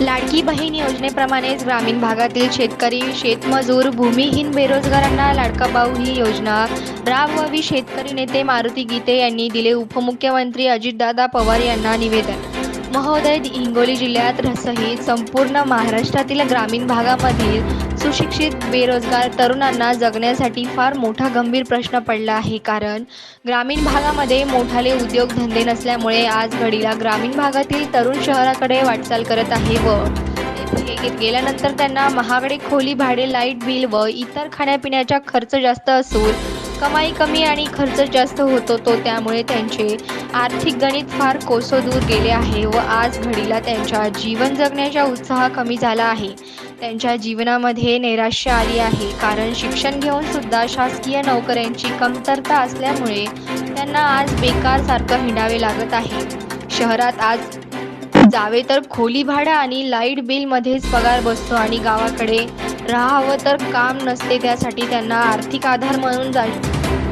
लाडकी बहीण योजनेप्रमाणेच ग्रामीण भागातील शेतकरी शेतमजूर भूमिहीन बेरोजगारांना लाडका भाऊ ही योजना. राबवावी शेतकरी नेते मारुती गीते यांनी दिले उपमुख्यमंत्री अजितदादा पवार यांना निवेदन. महोदय हिंगोली जिल्ह्यात सहित संपूर्ण महाराष्ट्रातील ग्रामीण भागामधील सुशिक्षित बेरोजगार तरुणांना जगण्यासाठी फार मोठा गंभीर प्रश्न पडला आहे. कारण ग्रामीण भागामध्ये मोठाले उद्योगधंदे नसल्यामुळे आज घडीला ग्रामीण भागातील तरुण शहराकडे वाटचाल करत आहे व गेल्यानंतर त्यांना महागडे खोली भाडे लाइट बिल व इतर खाण्यापिण्याचा खर्च जास्त असून कमाई कमी आणि खर्च जास्त होतो तो त्यामुळे त्यांचे आर्थिक गणित फार कोसोदूर गेले आहे व आज घडीला त्यांच्या जीवन जगण्याचा उत्साह कमी झाला आहे. त्यांच्या जीवनामध्ये नैराश्य आली आहे. कारण शिक्षण घेऊन सुद्धा शासकीय नोकऱ्यांची कमतरता असल्यामुळे त्यांना आज बेकार सारखं हिंडावे लागत आहे. शहरात आज जावे तर खोली भाडा आणि लाइट बिलमध्येच पगार बसतो आणि गावाकडे राहावं तर काम नसते त्यासाठी त्यांना आर्थिक आधार म्हणून जा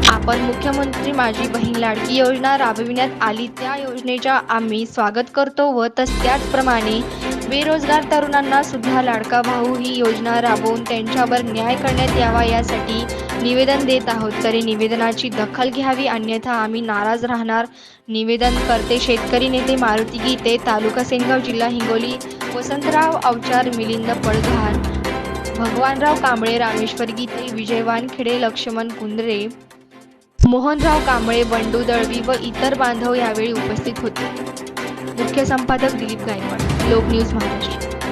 आपण मुख्यमंत्री माझी बहीण लाडकी योजना राबविण्यात आली. त्या योजनेच्या आम्ही स्वागत करतो व तस त्याचप्रमाणे बेरोजगार तरुणांना सुद्धा लाडका भाऊ ही योजना राबवून त्यांच्यावर न्याय करण्यात यावा यासाठी निवेदन देत आहोत. तरी निवेदनाची दखल घ्यावी अन्यथा आम्ही नाराज राहणार. निवेदन करते शेतकरी नेते मारुती गीते तालुका सेनगाव जिल्हा हिंगोली वसंतराव अवचार मिलिंद पडघार भगवानराव कांबळे रामेश्वर गीते विजय वानखेडे लक्ष्मण कुंद्रे मोहनराव कांबळे बंडू दळवी व इतर बांधव यावेळी उपस्थित होते. मुख्य संपादक दिलीप गायकवाड. लोक न्यूज महाराष्ट्र.